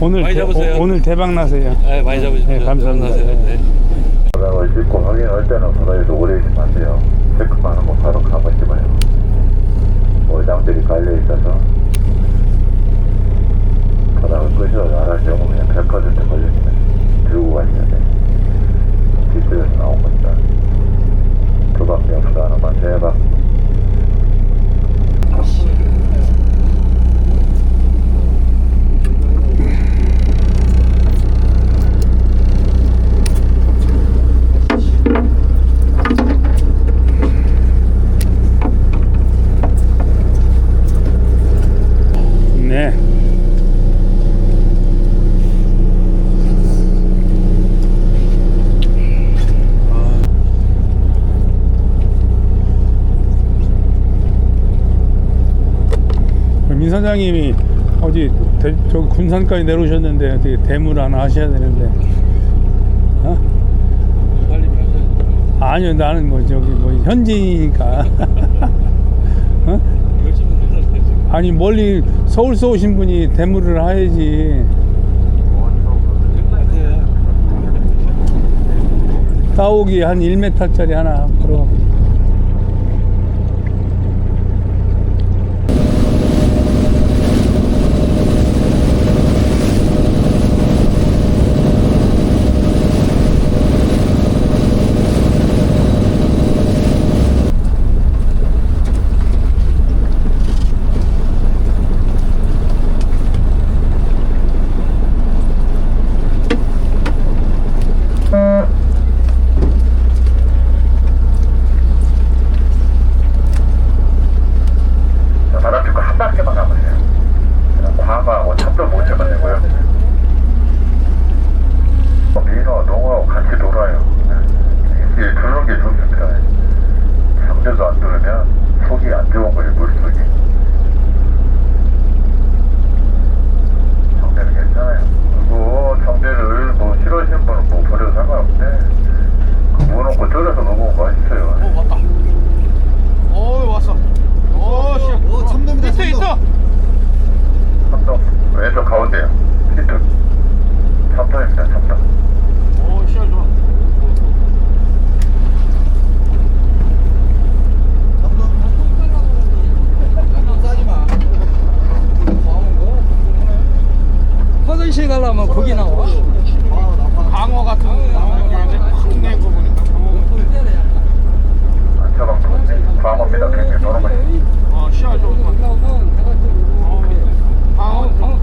오늘 많이 대- 잡으세요. 오, 오늘 대박 나세요. 네, 많이 잡으십시오. 네, 감사합니다. 네. 바닥을 짚고 확인할 때는 바닥에서 오래 있으면 안 돼요. 체크만 하고 바로 가만 씹어요. 모장들이 깔려 있어서 바닥을 끄셔 나갈 경우 그냥 100% 걸리면 들고 가셔야 돼요. 뒤쪽에서 나온 겁니다. 두박대 없어 하나만 대박. 네. 민 사장님이 어디 대, 저 군산까지 내려오셨는데 어떻게 대물 하나 하셔야 되는데 어? 아니요 나는 뭐 저기 뭐 현지니까 어? 아니 멀리 서울서 오신 분이 대물을 하야지 네. 따오기 한 1m짜리 하나 걸어 화장실 가려면 거기 나와. 광어 같은 거 나오는 게 아니라 확 내고 보니까 광어입니다. 굉장히 여러 아, 가지. 어, 시야 좋은 거. 광어, 광어.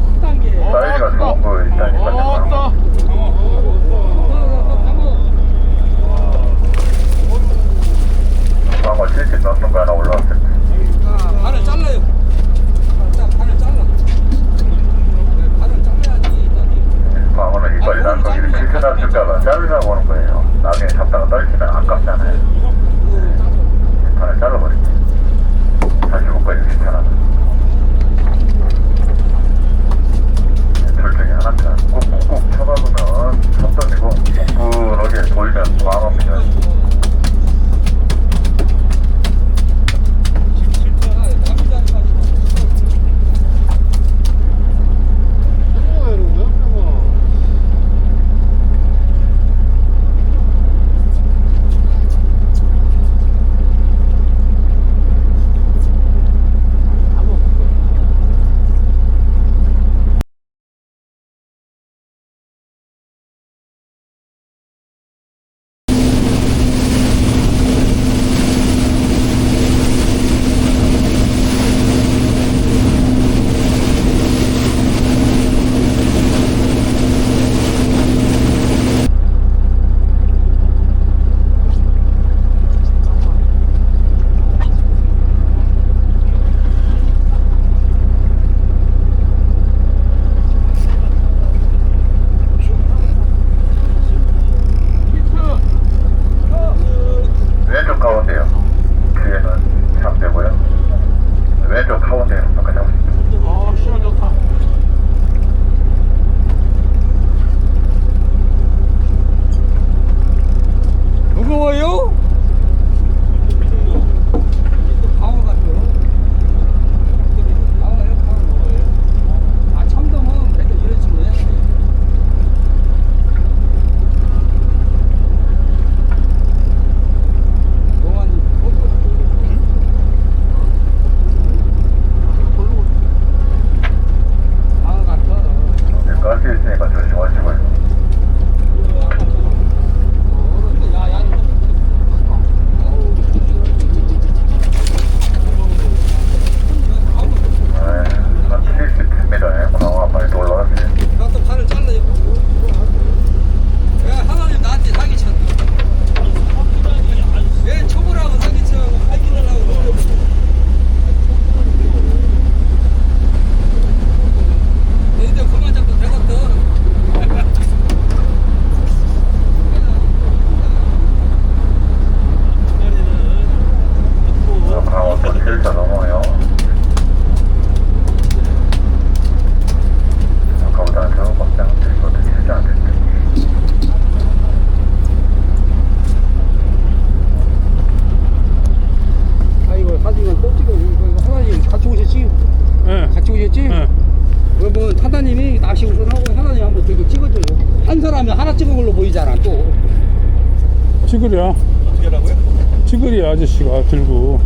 장난칠까봐 짜증나고 오는 거예요. 나중에 잡다가 떨어지면 아깝잖아요. 하나 찍은 걸로 보이잖아 또 찌그리야. 어떻게 하라고요? 찌그리야 아저씨가 들고.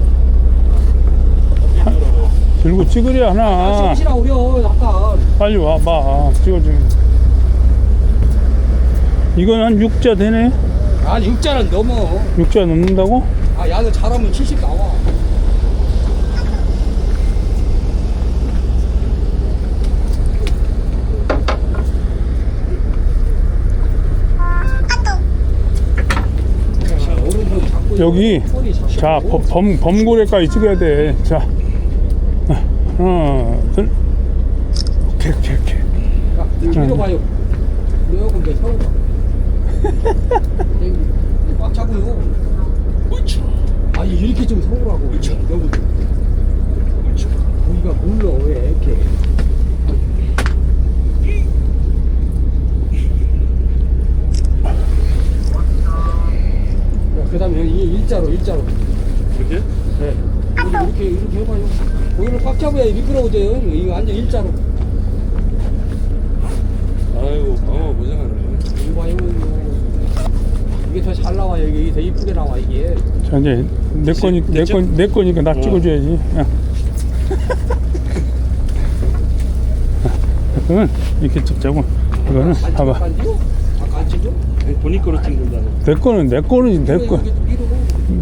들고 찌그리야 하나. 정신아 우려 약간 빨리 와봐. 찍어주면. 이건 한 6자 되네? 아니 육자는 넘어 6자 넘는다고? 아 야는 잘하면 70 나와 자, 오른손 잡고 여기. 자, 범, 범, 범고래까지 찍어야 돼. 자. 하나, 둘. 오케이, 오케이, 오케이. 조금 더 세워봐 여기, 여기 꽉 잡고요 아니 이렇게 좀 세우라고 여기 여기가 물러 왜 이렇게 그 다음에 여기 일자로 일자로 이렇게? 네. 이렇게 이렇게 해봐요 거기를 꽉 잡아야 미끄러워져요 이거 완전 일자로 아이고 방어 고생하네 이거 봐요 이게 더 잘 나와요 이게 더 이쁘게 나와 이게 자, 이제 내 거니, 내 거, 내 거니까 나 찍어줘야지. 야. 그건 이렇게 찍자고. 이거는 안 봐봐. 찍어? 본인 거로 찍는다고. 내 거는 내 거는 내 거. 이렇게 밀어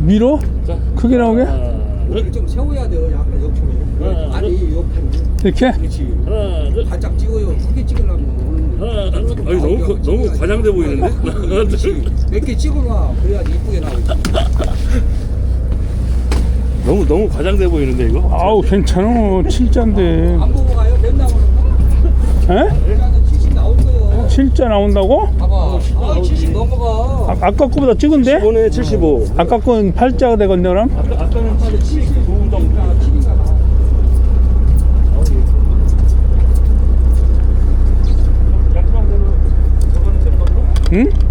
밀어? 자. 크게 나오게? 하나 이렇게 좀 세워야 돼요 약간 옆으로 아, 아니 옆으로 이렇게? 그렇지. 하나 둘 바짝 찍어요. 크게 찍으려면. 하나 둘 아니 너무 커- 너무 과장돼 보이는데? 하나 둘 몇개 찍어놔. 그래야지 이쁘게 나오지. 너무 너무 과장돼 보이는데 이거? 아우, 괜찮아. 칠자인데. 안 보고 7자 나온다고? 봐봐. 아, 70 넘어가. 아, 아까 거보다 적은데? 이번에 75. 아까 건 8자가 되거든요 그럼? 아까, 아까는 75 정도. 응?